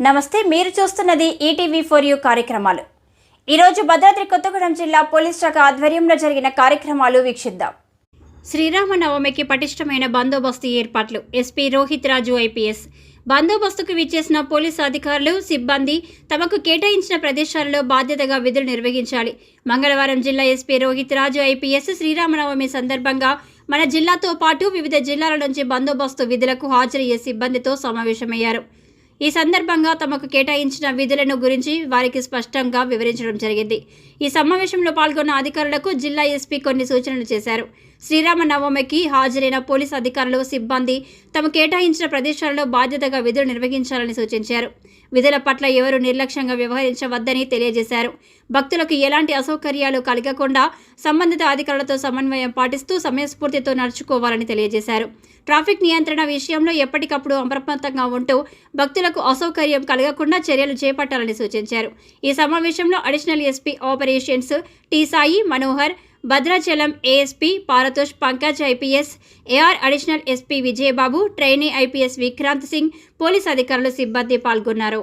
నమస్తే మీరు చూస్తున్నది ఈటీవీ ఫోర్ యూ కార్యక్రమాలు. ఈరోజు భద్రాద్రి కొత్తగూడెం జిల్లా పోలీస్ శాఖ ఆధ్వర్యంలో జరిగిన కార్యక్రమాలు వీక్షిద్దాం. శ్రీరామనవమికి పటిష్టమైన బందోబస్తు ఏర్పాట్లు. SP Rohit Raju IPS. బందోబస్తుకు విచ్చేసిన పోలీసు అధికారులు సిబ్బంది తమకు కేటాయించిన ప్రదేశాలలో బాధ్యతగా విధులు నిర్వహించాలి. మంగళవారం జిల్లా ఎస్పీ రోహిత్ రాజు ఐపీఎస్ శ్రీరామనవమి సందర్భంగా మన జిల్లాతో పాటు వివిధ జిల్లాల నుంచి బందోబస్తు విధులకు హాజరయ్యే సిబ్బందితో సమావేశమయ్యారు. ఈ సందర్భంగా తమకు కేటాయించిన విధులను గురించి వారికి స్పష్టంగా వివరించడం జరిగింది. ఈ సమావేశంలో పాల్గొన్న అధికారులకు జిల్లా ఎస్పీ కొన్ని సూచనలు చేశారు. శ్రీరామ నవమికి హాజరైన పోలీసు అధికారులు సిబ్బంది తమ కేటాయించిన ప్రదేశాలలో బాధ్యతగా విధులు నిర్వహించాలని సూచించారు. విధుల పట్ల ఎవరు నిర్లక్ష్యంగా వ్యవహరించవద్దని తెలియజేశారు. భక్తులకు ఎలాంటి అసౌకర్యాలు కలగకుండా సంబంధిత అధికారులతో సమన్వయం పాటిస్తూ సమయస్ఫూర్తితో నడుచుకోవాలని తెలియజేశారు. ట్రాఫిక్ నియంత్రణ విషయంలో ఎప్పటికప్పుడు అప్రమత్తంగా ఉంటూ భక్తులకు అసౌకర్యం కలగకుండా చర్యలు చేపట్టాలని సూచించారు. ఈ సమావేశంలో additional SP operations T Sai Manohar Bhadrachalam ASP Paritosh Pankaj IPS AR additional SP Vijayababu trainee IPS Vikrant Singh police అధికారులు సిబ్బంది పాల్గొన్నారు.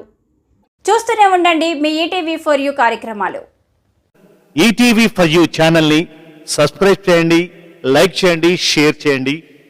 చూస్తూనే ఉండండి మీ ఈటీవీ ఫోర్ యూ కార్యక్రమాలు. ఈటీవీ ఫర్ యూ ఛానల్ని సబ్స్క్రైబ్ చేయండి లైక్ చేయండి షేర్ చేయండి.